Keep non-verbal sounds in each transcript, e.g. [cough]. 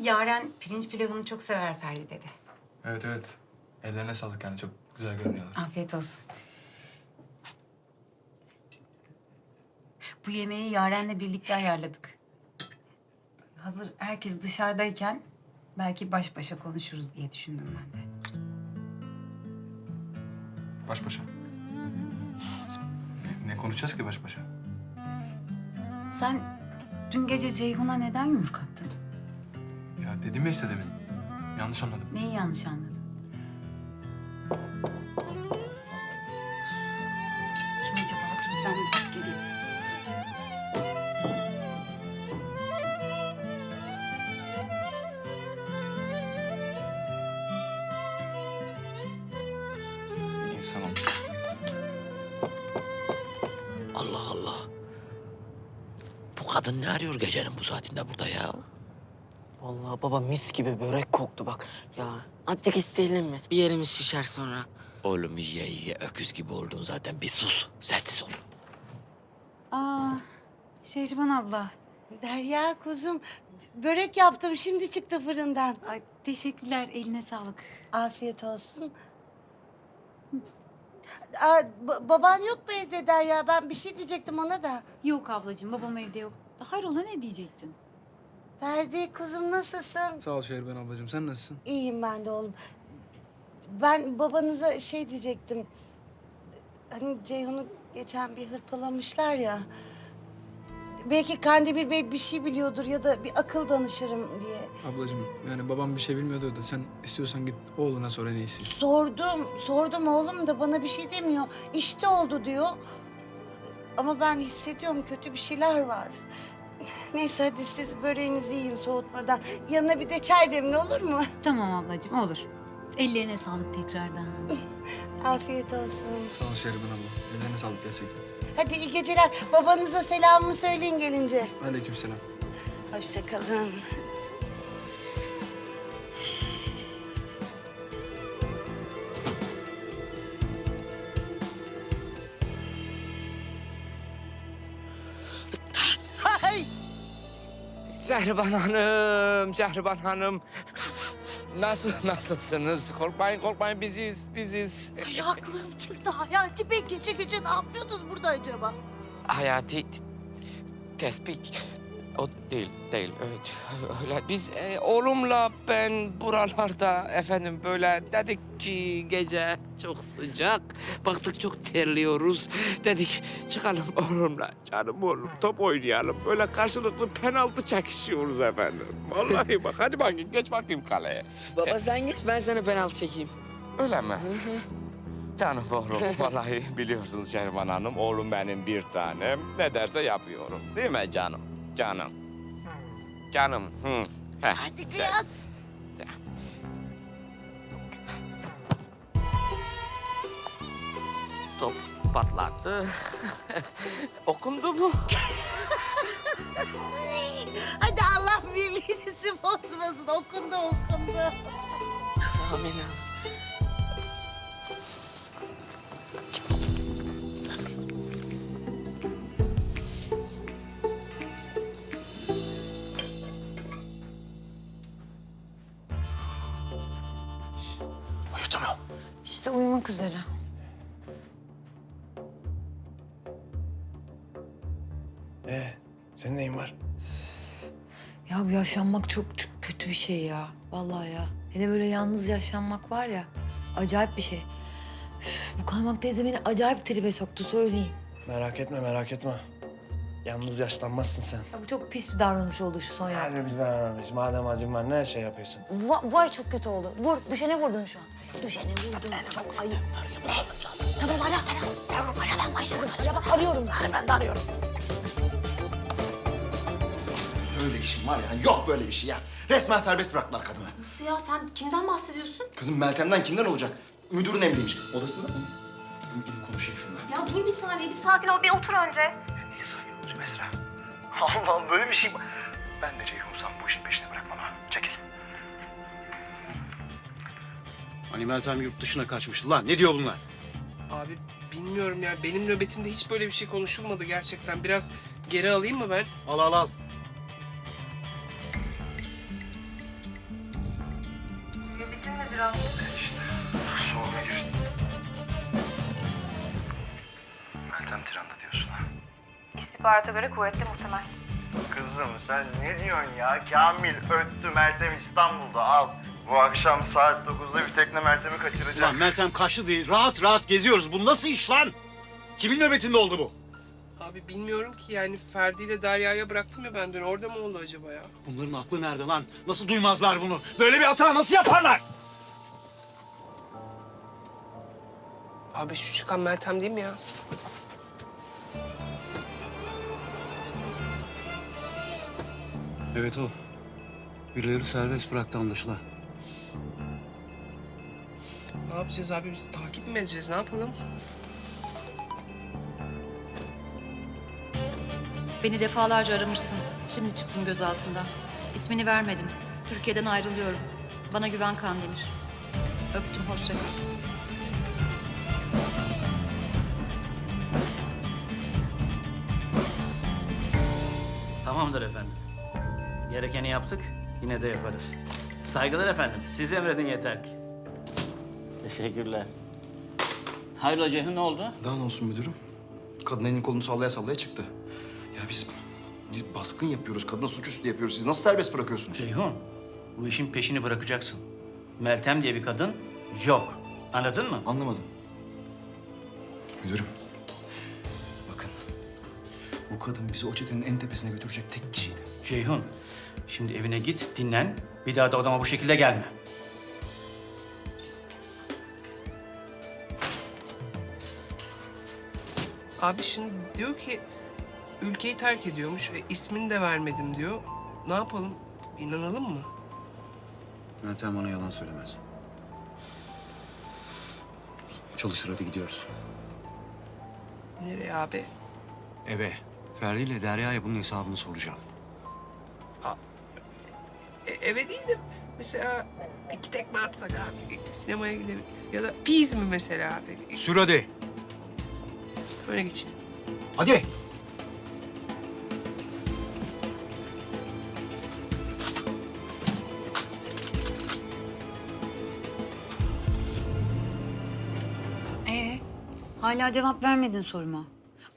Yaren pirinç pilavını çok sever Ferdi dedi. Evet evet. Ellerine sağlık yani çok güzel görünüyorlar. Afiyet olsun. Bu yemeği Yaren'le birlikte ayarladık. Hazır herkes dışarıdayken belki baş başa konuşuruz diye düşündüm ben de. Baş başa. Ne, konuşacağız ki baş başa? Sen dün gece Ceyhun'a neden yumruk attın? Ya dedim ya işte demin. Yanlış anladım. Neyi yanlış anladın? Kadın ne arıyor gecenin bu saatinde burada ya? Vallahi baba mis gibi börek koktu bak. Ya azıcık isteyelim mi? Bir yerimiz şişer sonra. Oğlum yiye yiye öküz gibi oldun zaten. Bir sus. Sessiz ol. Aa, Şehriban abla. Derya kuzum, börek yaptım şimdi çıktı fırından. Ay, teşekkürler, eline sağlık. Afiyet olsun. Aa, ba- baban yok mu evde Derya? Ben bir şey diyecektim ona da. Yok ablacığım, babam evde yok. Hayrola ne diyecektin? Ferdi kuzum nasılsın? Sağ ol Şehriban ablacığım. Sen nasılsın? İyiyim ben de oğlum. Ben babanıza şey diyecektim. Hani Ceyhun'u geçen bir hırpalamışlar ya. Belki Kandemir Bey bir şey biliyordur ya da bir akıl danışırım diye. Ablacığım yani babam bir şey bilmiyordu da sen istiyorsan git oğluna sor en iyisi. Sordum, sordum oğlum da bana bir şey demiyor. İşte oldu diyor. Ama ben hissediyorum kötü bir şeyler var. Neyse hadi siz böreğinizi yiyin soğutmadan. Yanına bir de çay demle olur mu? Tamam ablacığım, olur. Ellerine sağlık tekrardan. Afiyet olsun. Sağ ol Şehriban abla. Ellerine sağlık gerçekten. Hadi iyi geceler. Babanıza selamımı söyleyin gelince. Aleykümselam. Hoşça kalın. Zehriban Hanım, Zehriban Hanım. Nasıl, nasılsınız? Korkmayın, korkmayın. Biziz, biziz. Ay aklım çıktı. Hayati Bey gece gece ne yapıyordunuz burada acaba? Hayati tespit. O değil, değil. Öyle. Biz e, oğlumla ben buralarda efendim böyle dedik ki gece çok sıcak. Baktık çok terliyoruz. Dedik çıkalım [laughs] oğlumla. Canım oğlum top oynayalım. Böyle karşılıklı penaltı çekişiyoruz efendim. Vallahi [laughs] bak hadi bakayım geç bakayım kaleye. Baba sen geç ben sana penaltı çekeyim. Öyle mi? Canım oğlum, [laughs] vallahi biliyorsunuz Şehriban Hanım, oğlum benim bir tanem. Ne derse yapıyorum. Değil mi canım? Canım. Canım. Hı. Heh, Hadi kıyas. Top patlattı. [laughs] Okundu mu? [laughs] Hadi Allah birliğinizi bozmasın. Okundu okundu. Amin İşte uyumak üzere. Ee, senin neyin var? Ya bu yaşlanmak çok, çok kötü bir şey ya. Vallahi ya. Hele böyle yalnız yaşlanmak var ya. Acayip bir şey. Üf, bu kaymak teyze beni acayip tribe soktu söyleyeyim. Merak etme, merak etme. Yalnız yaşlanmazsın sen. Ya bu çok pis bir davranış oldu şu son yaptığın. Beraber miyiz? Madem acım var ne şey yapıyorsun? Va- vay çok kötü oldu. Vur, düşene vurdun şu an. Düşene vurdun. Çok ayıp. Tamam ara, ara. Tamam ara ben başladım. Ara bak arıyorum. ben de arıyorum. Böyle işim var ya. Yok böyle bir şey ya. Resmen serbest bıraktılar kadını. Nasıl ya? Sen kimden bahsediyorsun? Kızım Meltem'den kimden olacak? Müdürün emriymiş. Odasında mı? Dur gidip konuşayım şununla. Ya dur bir saniye, bir sakin ol, bir otur önce. Ne sakin Esra? Allah'ım böyle bir şey Ben de Ceyhun'sam bu işin peşine bırakmam ha. Çekil. Hani Meltem yurt dışına kaçmıştı lan. Ne diyor bunlar? Abi bilmiyorum ya. Benim nöbetimde hiç böyle bir şey konuşulmadı gerçekten. Biraz geri alayım mı ben? Al al al. Sonra gir. Meltem Tiran'da diyorsun ha. İstihbarata göre kuvvetli muhtemel. Kızım sen ne diyorsun ya? Kamil öttü Meltem İstanbul'da al. Bu akşam saat 9'da bir tekne Meltem'i kaçıracak. Ulan Meltem kaçtı değil. Rahat rahat geziyoruz. Bu nasıl iş lan? Kimin nöbetinde oldu bu? Abi bilmiyorum ki yani Ferdi ile Derya'ya bıraktım ya ben dün. Orada mı oldu acaba ya? Bunların aklı nerede lan? Nasıl duymazlar bunu? Böyle bir hata nasıl yaparlar? Abi şu çıkan Meltem değil mi ya? Evet o. Birileri serbest bıraktı anlaşılan. Ne yapacağız abi biz takip mi edeceğiz? Ne yapalım? Beni defalarca aramışsın. Şimdi çıktım gözaltından. İsmini vermedim. Türkiye'den ayrılıyorum. Bana güven Kandemir. Öptüm, hoşça kal. Tamamdır efendim. Gerekeni yaptık. Yine de yaparız. Saygılar efendim. Siz emredin yeter ki. Teşekkürler. Hayrola Ceyhun ne oldu? Daha ne olsun müdürüm? Kadın elini kolunu sallaya sallaya çıktı. Ya biz biz baskın yapıyoruz. Kadına suçüstü yapıyoruz. Siz nasıl serbest bırakıyorsunuz? Ceyhun, bu işin peşini bırakacaksın. Meltem diye bir kadın yok. Anladın mı? Anlamadım. Müdürüm. Bu kadın bizi o çetenin en tepesine götürecek tek kişiydi. Ceyhun, şimdi evine git, dinlen. Bir daha da odama bu şekilde gelme. Abi şimdi diyor ki ülkeyi terk ediyormuş. E, ismini de vermedim diyor. Ne yapalım? İnanalım mı? Meltem bana yalan söylemez. Çalışır hadi gidiyoruz. Nereye abi? Eve. Ferdi ile Derya'ya bunun hesabını soracağım. E, eve değil de mesela iki tekme atsak abi. e, Sinemaya gidelim. Ya da piz mi mesela? E, Sür hadi. Öyle geçeyim. Hadi. Ee, hala cevap vermedin soruma.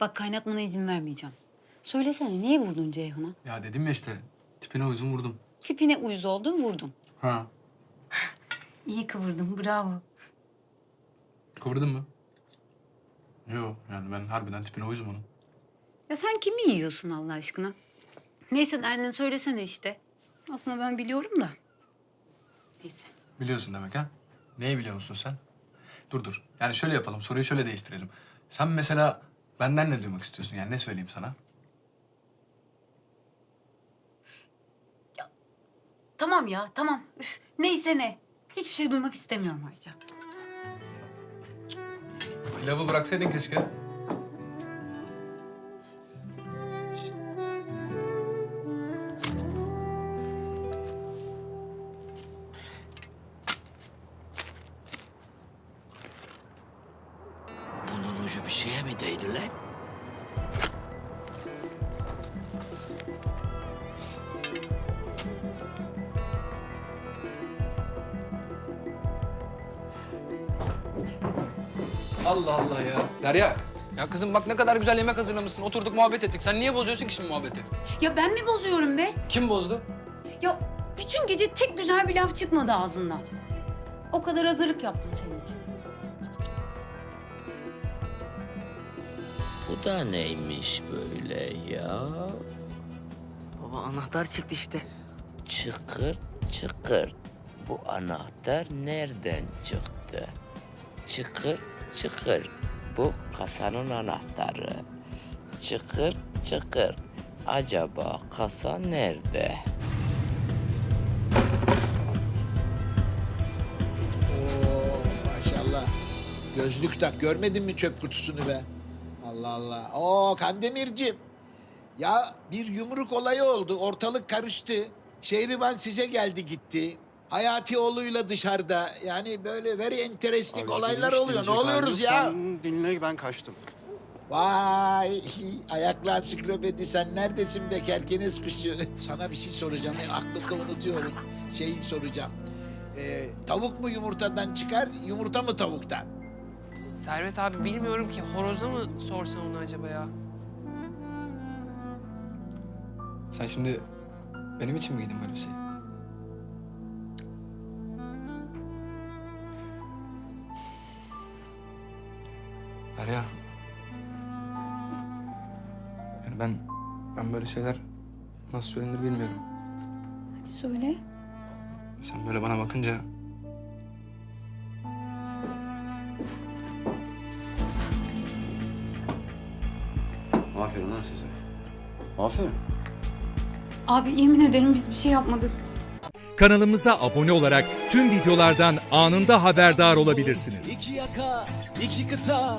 Bak kaynatmana izin vermeyeceğim. Söylesene niye vurdun Ceyhun'a? Ya dedim ya işte tipine uyuzum vurdum. Tipine uyuz oldun vurdun. Ha. İyi kıvırdın bravo. Kıvırdın mı? Yok yani ben harbiden tipine uyuzum onun. Ya sen kimi yiyorsun Allah aşkına? Neyse derdini söylesene işte. Aslında ben biliyorum da. Neyse. Biliyorsun demek ha? Neyi biliyor musun sen? Dur dur. Yani şöyle yapalım. Soruyu şöyle değiştirelim. Sen mesela benden ne duymak istiyorsun? Yani ne söyleyeyim sana? Tamam ya tamam. Üf, neyse ne. Hiçbir şey duymak istemiyorum ayrıca. Pilavı bıraksaydın keşke. Bunun ucu bir şeye mi değdi lan? Allah Allah ya. Derya. Ya kızım bak ne kadar güzel yemek hazırlamışsın. Oturduk muhabbet ettik. Sen niye bozuyorsun ki şimdi muhabbeti? Ya ben mi bozuyorum be? Kim bozdu? Ya bütün gece tek güzel bir laf çıkmadı ağzından. O kadar hazırlık yaptım senin için. Bu da neymiş böyle ya? Baba anahtar çıktı işte. Çıkırt çıkırt. Bu anahtar nereden çıktı? Çıkırt çıkırt. Bu kasanın anahtarı. Çıkırt çıkırt. Acaba kasa nerede? Oo maşallah. Gözlük tak görmedin mi çöp kutusunu be? Allah Allah. Oo Kandemir'cim. Ya bir yumruk olayı oldu. Ortalık karıştı. Şehriban size geldi gitti. Hayatioğlu'yla dışarıda. Yani böyle very interesting Abi, olaylar oluyor. Ne oluyoruz ya? Sen dinle ben kaçtım. Vay [laughs] ayaklı ansiklopedi sen neredesin be kerkenes kuşu? [laughs] Sana bir şey soracağım. E, Aklımda unutuyorum. Şey soracağım. Ee, tavuk mu yumurtadan çıkar, yumurta mı tavuktan? Servet abi bilmiyorum ki horoza mı sorsan onu acaba ya? Sen şimdi benim için mi giydin böyle bir şey? Derya. Yani ben, ben böyle şeyler nasıl söylenir bilmiyorum. Hadi söyle. Sen böyle bana bakınca Aferin lan size. Aferin. Abi yemin ederim biz bir şey yapmadık. Kanalımıza abone olarak tüm videolardan anında haberdar olabilirsiniz. İki yaka, iki kıta,